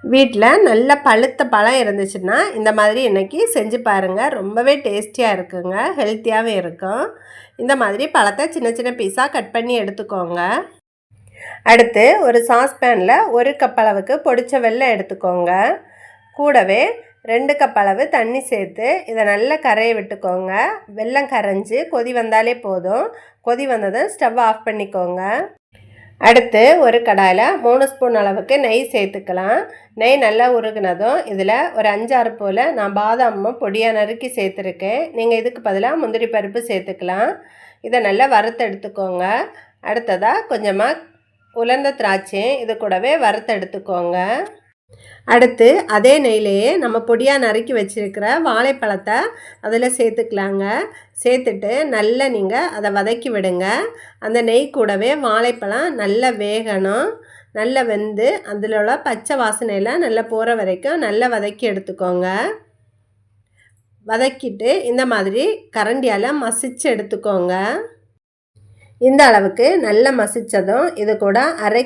வீட்டில் நல்ல பழுத்த பழம் இருந்துச்சுன்னா இந்த மாதிரி இன்றைக்கி செஞ்சு பாருங்கள் ரொம்பவே டேஸ்டியாக இருக்குங்க. ஹெல்த்தியாகவும் இருக்கும். இந்த மாதிரி பழத்தை சின்ன சின்ன பீஸாக கட் பண்ணி எடுத்துக்கோங்க. அடுத்து ஒரு சாஸ்பேனில் ஒரு கப் அளவுக்கு பொடிச்ச வெல்லம் எடுத்துக்கோங்க. கூடவே ரெண்டு கப் அளவு தண்ணி சேர்த்து இதை நல்லா கரைய விட்டுக்கோங்க. வெல்லம் கரைஞ்சி கொதி வந்தாலே போதும். கொதி வந்ததும் ஸ்டவ் ஆஃப் பண்ணிக்கோங்க. அடுத்து ஒரு கடாயில் மூணு ஸ்பூன் அளவுக்கு நெய் சேர்த்துக்கலாம். நெய் நல்லா உருகுனதும் இதில் ஒரு அஞ்சாறு போல் நான் பாதாமும் பொடியாக நறுக்கி சேர்த்துருக்கேன். நீங்கள் இதுக்கு பதிலாக முந்திரி பருப்பு சேர்த்துக்கலாம். இதை நல்லா வறுத்தெடுத்துக்கோங்க அடுத்ததாக கொஞ்சமாக உலர்ந்த திராட்சையும் இது கூடவே வறுத்தெடுத்துக்கோங்க அடுத்து அதே நெய்லேயே நம்ம பொடியாக நறுக்கி வச்சுருக்கிற வாழைப்பழத்தை அதில் சேர்த்துக்கலாங்க. சேர்த்துட்டு நல்லா நீங்கள் அதை வதக்கி விடுங்க. அந்த நெய் கூடவே வாழைப்பழம் நல்லா வேகணும். நல்லா வெந்து அதில் உள்ள பச்சை வாசனையெல்லாம் நல்லா போகிற வரைக்கும் நல்லா வதக்கி எடுத்துக்கோங்க. வதக்கிட்டு இந்த மாதிரி கரண்டியால் மசிச்சு எடுத்துக்கோங்க. இந்த அளவுக்கு நல்ல மசித்ததும் இது கூட அரை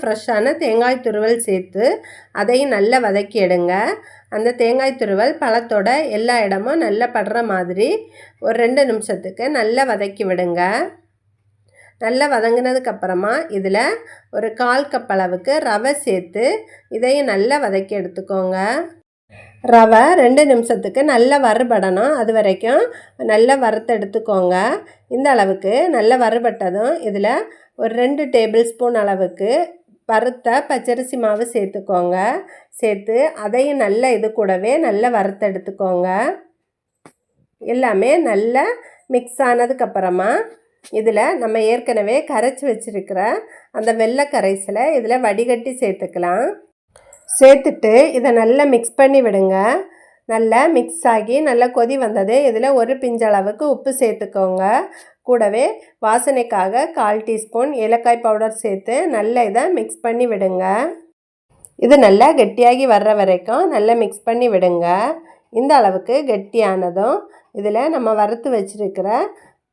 ஃப்ரெஷ்ஷான தேங்காய் துருவல் சேர்த்து அதையும் நல்லா வதக்கி எடுங்க. அந்த தேங்காய் துருவல் பழத்தோட எல்லா இடமும் நல்லா படுற மாதிரி ஒரு ரெண்டு நிமிஷத்துக்கு நல்லா வதக்கி விடுங்க. நல்லா வதங்கினதுக்கப்புறமா இதில் ஒரு கால் கப் அளவுக்கு ரவை சேர்த்து இதையும் நல்லா வதக்கி எடுத்துக்கோங்க. ரவை ரெண்டு நிமிஷத்துக்கு நல்லா வறுபடணும். அது வரைக்கும் நல்லா வறுத்து எடுத்துக்கோங்க. இந்த அளவுக்கு நல்லா வறுபட்டதும் இதில் ஒரு ரெண்டு டேபிள் ஸ்பூன் அளவுக்கு வறுத்த பச்சரிசி மாவு சேர்த்துக்கோங்க. சேர்த்து அதையும் நல்லா இது கூடவே நல்லா வறுத்து எடுத்துக்கோங்க. எல்லாமே நல்லா மிக்ஸ் ஆனதுக்கப்புறமா இதில் நம்ம ஏற்கனவே கரைச்சி வச்சுருக்கிற அந்த வெள்ளை கரைசலை இதில் வடிகட்டி சேர்த்துக்கலாம். சேர்த்துட்டு இதை நல்லா மிக்ஸ் பண்ணி விடுங்க. நல்லா மிக்ஸ் ஆகி நல்லா கொதி வந்தது. இதில் ஒரு பிஞ்சளவுக்கு உப்பு சேர்த்துக்கோங்க. கூடவே வாசனைக்காக கால் டீஸ்பூன் ஏலக்காய் பவுடர் சேர்த்து நல்லா இதை மிக்ஸ் பண்ணி விடுங்க. இது நல்லா கெட்டியாகி வர்ற வரைக்கும் நல்லா மிக்ஸ் பண்ணி விடுங்க. இந்த அளவுக்கு கெட்டியானதும் இதில் நம்ம வறுத்து வச்சுருக்கிற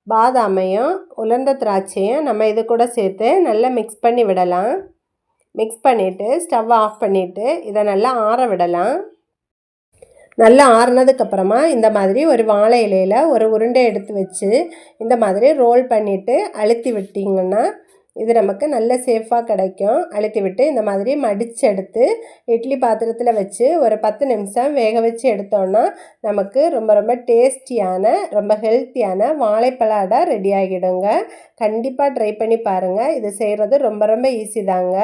பாதாமையும் உலர்ந்த திராட்சையும் நம்ம இது கூட சேர்த்து நல்லா மிக்ஸ் பண்ணி விடலாம். மிக்ஸ் பண்ணிவிட்டு ஸ்டவ் ஆஃப் பண்ணிவிட்டு இதை நல்லா ஆற விடலாம். நல்லா ஆறுனதுக்கப்புறமா இந்த மாதிரி ஒரு வாழை இலையில் ஒரு உருண்டை எடுத்து வச்சு இந்த மாதிரி ரோல் பண்ணிவிட்டு அழுத்தி விட்டிங்கன்னா இது நமக்கு நல்ல சேஃபாக கிடைக்கும். அழுத்தி விட்டு இந்த மாதிரி மடித்து எடுத்து இட்லி பாத்திரத்தில் வச்சு ஒரு பத்து நிமிஷம் வேக வச்சு எடுத்தோன்னா நமக்கு ரொம்ப ரொம்ப டேஸ்டியான ரொம்ப ஹெல்த்தியான வாழைப்பழ அடை ரெடி ஆகிடுங்க. கண்டிப்பாக ட்ரை பண்ணி பாருங்கள் இது செய்கிறது ரொம்ப ரொம்ப ஈஸி தாங்க.